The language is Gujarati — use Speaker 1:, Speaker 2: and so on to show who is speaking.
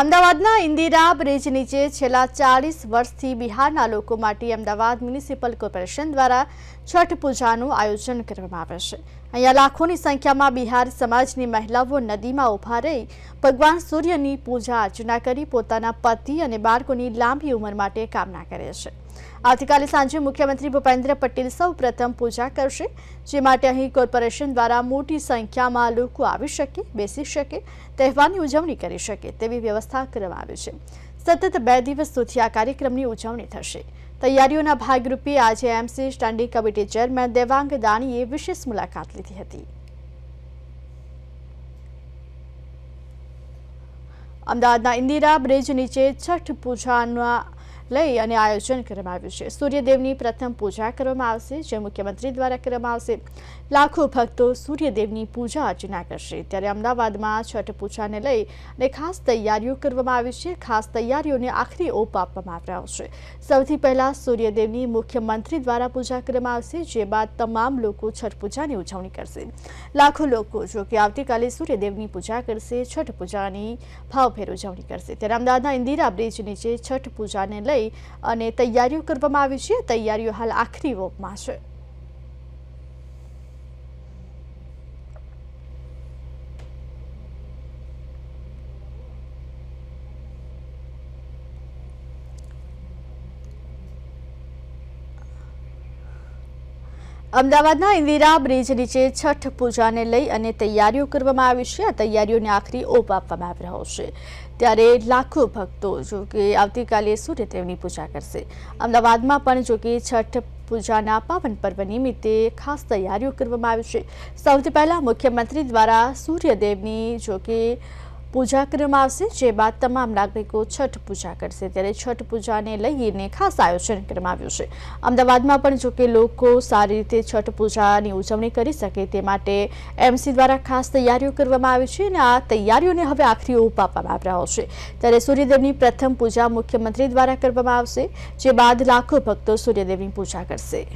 Speaker 1: અમદાવાદના ઇન્દિરા બ્રિજ નીચે છેલ્લા ચાલીસ વર્ષથી બિહારના લોકો માટે અમદાવાદ મ્યુનિસિપલ કોર્પોરેશન દ્વારા છઠ પૂજાનું આયોજન કરવામાં આવે છે. અહીંયા લાખોની સંખ્યામાં બિહાર સમાજની મહિલાઓ નદીમાં ઊભા રહી ભગવાન સૂર્યની પૂજા અર્ચના કરી પોતાના પતિ અને બાળકોની લાંબી ઉંમર માટે કામના કરે છે. આવતીકાલે સાંજે મુખ્યમંત્રી ભૂપેન્દ્ર પટેલ સૌ પ્રથમ પૂજા કરશે, જે માટે અહીં કોર્પોરેશન દ્વારા મોટી સંખ્યામાં લોકો આવી શકે, બેસી શકે, તહેવારની ઉજવણી કરી શકે તેવી વ્યવસ્થા કરવામાં આવી છે. સતત બે દિવસ સુધી આ કાર્યક્રમની ઉજવણી થશે. તૈયારીઓના ભાગરૂપે આજે MC standing committee chairman Devang દાણીએ વિશેષ મુલાકાત લીધી હતી. અમદાવાદના ઇન્દિરા બ્રિજ નીચે છઠ પૂજાના લઈ અને આયોજન કરવામાં આવ્યું છે. સૂર્યદેવની પ્રથમ પૂજા કરવામાં આવશે, જે મુખ્યમંત્રી દ્વારા કરવામાં આવશે. લાખો ભક્તો સૂર્યદેવની પૂજા અર્ચના કરશે. ત્યારે અમદાવાદમાં છઠ પૂજાને લઈ અને ખાસ તૈયારીઓ કરવામાં આવી છે. ખાસ તૈયારીઓને આખરી ઓપ આપવામાં આવ્યો છે. સૌથી પહેલા સૂર્યદેવની મુખ્યમંત્રી દ્વારા પૂજા કરવામાં આવશે, જે બાદ તમામ લોકો છઠ પૂજાની ઉજવણી કરશે. લાખો લોકો જો કે આવતીકાલે સૂર્યદેવની પૂજા કરશે, છઠ પૂજાની ભાવભેર ઉજવણી કરશે. ત્યારે અમદાવાદના ઇન્દિરા બ્રિજ નીચે છઠ પૂજાને લઈ અને તૈયારીઓ કરવામાં આવી છે. તૈયારીઓ હાલ આખરી ઓપમાં છે. અમદાવાદના ઇન્દિરા બ્રિજ નીચે છઠ પૂજાને લઈ અને તૈયારીઓ કરવામાં આવી છે. આ તૈયારીઓને આખરી ઓપ આપવામાં આવી રહ્યો છે. ત્યારે લાખો ભક્તો જો કે આવતીકાલે સૂર્યદેવની પૂજા કરશે. અમદાવાદમાં પણ જો કે છઠ પૂજાના પાવન પર્વ નિમિત્તે ખાસ તૈયારીઓ કરવામાં આવી છે. સૌથી પહેલાં મુખ્યમંત્રી દ્વારા સૂર્યદેવની જો કે પૂજા કરવામાં આવશે, જે બાદ તમામ નાગરિકો છઠ પૂજા કરશે. ત્યારે છઠ પૂજાને લઈને ખાસ આયોજન કરવામાં આવ્યું છે. અમદાવાદમાં પણ જો કે લોકો સારી રીતે છઠ પૂજાની ઉજવણી કરી શકે તે માટે એમસી દ્વારા ખાસ તૈયારીઓ કરવામાં આવી છે અને આ તૈયારીઓને હવે આખરી ઓપ આપવામાં આવી રહ્યો છે. ત્યારે સૂર્યદેવની પ્રથમ પૂજા મુખ્યમંત્રી દ્વારા કરવામાં આવશે, જે બાદ લાખો ભક્તો સૂર્યદેવની પૂજા કરશે.